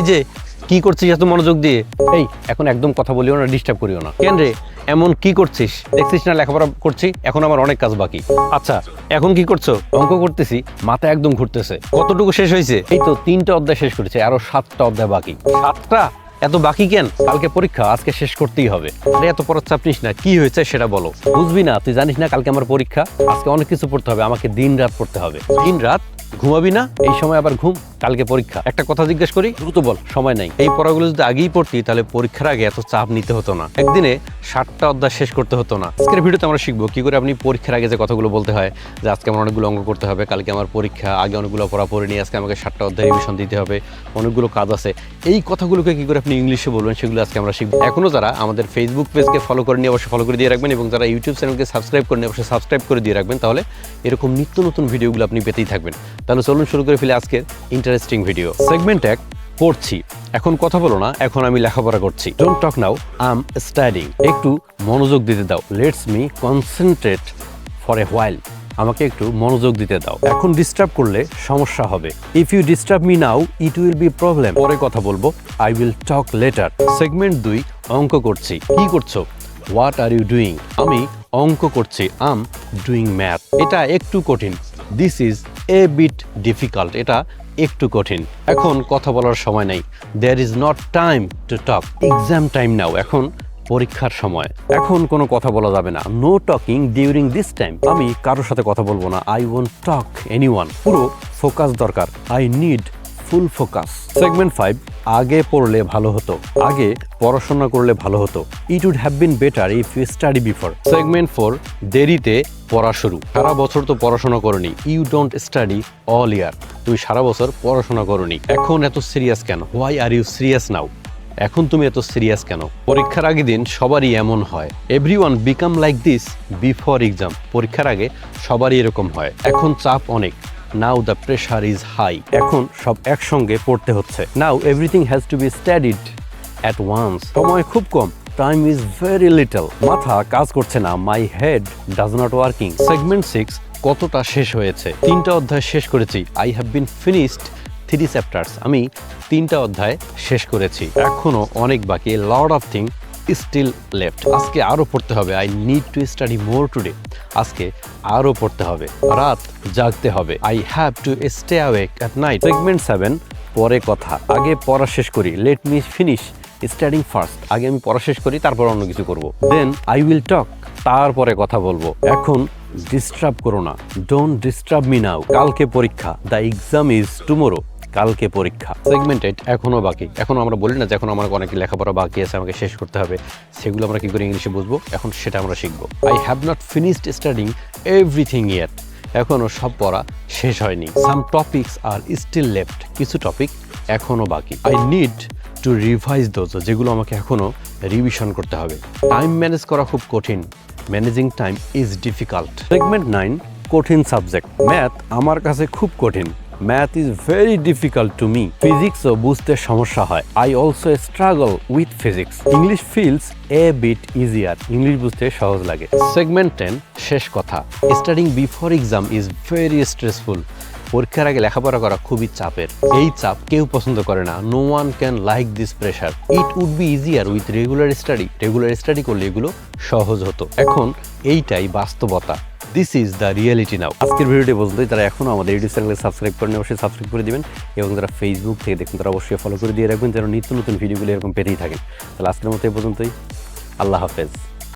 এই যে কি করছিস এত মনোযোগ দিয়ে? এই এখন একদম কথা বলিও না ডিস্টার্ব করিও না। কেন রে? এমন কি করছিস? দেখছিস না লেখাপড়া করছি এখন আমার অনেক কাজ বাকি। আচ্ছা এখন কি করছ? অঙ্ক করতেছি মাথা একদম ঘুরতেছে। কতটুকু শেষ হয়েছে? এই তো তিনটা অধ্যায় শেষ করেছে আরও সাতটা অধ্যায় বাকি। সাতটা? এত বাকি কেন? কালকে পরীক্ষা আজকে শেষ করতেই হবে। আরে এত পড়ার চাপ নিস না কি হয়েছে সেটা বলো। বুঝবি না তুই জানিস না কালকে আমার পরীক্ষা? আজকে অনেক কিছু পড়তে হবে আমাকে দিন রাত পড়তে হবে। দিন রাত ঘুমাবি না? এই সময় আবার ঘুম, কালকে পরীক্ষা। একটা কথা জিজ্ঞেস করি, দ্রুত বল, সময় নাই। এই পড়াগুলো যদি আগেই পড়তি, তাহলে পরীক্ষার আগে এত চাপ নিতে হতো না। একদিনে ষাটটা অধ্যায় শেষ করতে হতো না। আজকের ভিডিওতে আমরা শিখব কি করে আপনি পরীক্ষার আগে যে কথাগুলো বলতে হয়, যে আজকে আমার অনেকগুলো অঙ্ক করতে হবে, কালকে আমার পরীক্ষা, আগে অনেকগুলো পড়া পড়ে নিয়ে আজকে আমাকে ষাটটা অধ্যায় রিভিশন দিতে হবে, অনেকগুলো কাজ আছে। এই কথাগুলোকে কি করে আপনি ইংলিশে বলবেন, সেগুলো আজকে আমরা শিখব। এখনও যারা আমাদের ফেসবুক পেজকে ফলো করে নিয়ে অবশ্যই ফলো করে দিয়ে রাখবেন এবং যারা ইউটিউব চ্যানেলকে সাবস্ক্রাইব করে নিয়ে অবশ্যই সাবস্ক্রাইব করে দিয়ে রাখবেন, তাহলে এরকম নিত্য নতুন ভিডিওগুলো আপনি পেতেই থাকবেন। তাহলে চলুন শুরু করে ফেলে আজকের ইন্টারেস্টিং ভিডিও সেগমেন্ট এক, পড়ছি। এখন কথা বলো না, এখন আমি লেখাপড়া করছি। Don't talk now um studying একটু মনোযোগ দিতে দাও। Let's me concentrate for a while আমাকে একটু মনোযোগ দিতে দাও। এখন ডিস্টার্ব করলে সমস্যা হবে। If you disturb me now it will be problem পরে কথা বলব। I will talk later segment দুই, অঙ্ক করছি। কি করছ? হোয়াট আর ইউ ডুইং আমি অঙ্ক করছি। আম ডুইং ম্যাথ এটা একটু কঠিন। This is a bit difficult এটা একটু কঠিন। এখন কথা বলার সময় নেই। There is not time to talk exam time now এখন পরীক্ষার সময়। এখন কোনো কথা বলা যাবে না। No talking during this time আমি কারোর সাথে কথা বলব না। আই ওয়ান্ট টক এনিওয়ান পুরো ফোকাস দরকার। I need full focus. Segment five, আগে পড়লে ভালো হতো। আগে পড়াশোনা করলে ভালো হতো। It would have been better if you study before segment four, দেরিতে পড়া শুরু। সারা বছর তো পড়াশোনা করনি। You don't study all year তুই সারা বছর পড়াশোনা করনি। এখন এত সিরিয়াস কেন? Why are you serious now এখন তুমি এত সিরিয়াস কেন? পরীক্ষার আগে দিন সবারই এমন হয়। Everyone become like this before exam পরীক্ষার আগে সবারই এরকম হয়। এখন চাপ অনেক। Now the pressure is high এখন সব একসঙ্গে পড়তে হচ্ছে। Now everything has to be studied at once সময় খুব কম। টাইম ইজ ভেরি লিটল মাথা কাজ করছে না। My head does not working segment six কতটা শেষ হয়েছে? তিনটা অধ্যায় শেষ করেছি। I have been finished three chapters আমি তিনটা অধ্যায় শেষ করেছি। এখনও অনেক বাকি। Lot of thing still left আজকে আরও পড়তে হবে। I need to study more today আজকে আরও পড়তে হবে। রাত জাগতে হবে। I have to stay awake at night segment seven পরে কথা। আগে পড়া শেষ করি। Let me finish studying first আগে আমি পড়া শেষ করি, তারপর অন্য কিছু করব। দেন আই উইল টক তারপরে কথা বলব। এখন ডিস্টার্ব করো না। ডোন্ট ডিস্টার্ব মি নাও কালকে পরীক্ষা। দ্য এক্সাম ইজ টুমোরো কালকে পরীক্ষা। সেগমেন্টেড এখনও বাকি। এখনও আমরা বলি না যে এখন আমার অনেক লেখাপড়া বাকি আছে, আমাকে শেষ করতে হবে। সেগুলো আমরা কি করে ইংলিশে বুঝব? এখন সেটা আমরা শিখব। I have not finished studying everything year এখনও সব পড়া শেষ হয়নি। Some topics are still left কিছু টপিক এখনও বাকি। I need to revise those যেগুলো আমাকে এখনও রিভিশন করতে হবে। টাইম ম্যানেজ করা খুব কঠিন। Managing time is difficult segment nine কঠিন সাবজেক্ট ম্যাথ আমার কাছে খুব কঠিন। Math is very difficult to me ফিজিক্সও বুঝতে সমস্যা হয়। I also struggle with physics English feels a bit easier English বুঝতে সহজ লাগে। সেগমেন্ট টেন শেষ কথা। Studying before exam is very stressful পরীক্ষার আগে লেখাপড়া করা খুবই চাপের। এই চাপ কেউ পছন্দ করে না। No one can like this pressure it would be easier with regular study regular study করলে এগুলো সহজ হতো। এখন এইটাই বাস্তবতা। This is the reality now আজকের ভিডিওটি বলতে তারা এখনও আমাদের ইউটিউব চ্যানেলে সাবস্ক্রাইব করেন অবশ্যই সাবস্ক্রাইব করে দেবেন এবং যারা ফেসবুক থেকে দেখুন তারা অবশ্যই ফলো করে দিয়ে রাখবেন যেন নিত্য নতুন ভিডিওগুলো এরকম পেতেই থাকেন। তাহলে আজকের মতো এই পর্যন্তই। আল্লাহ হাফেজ।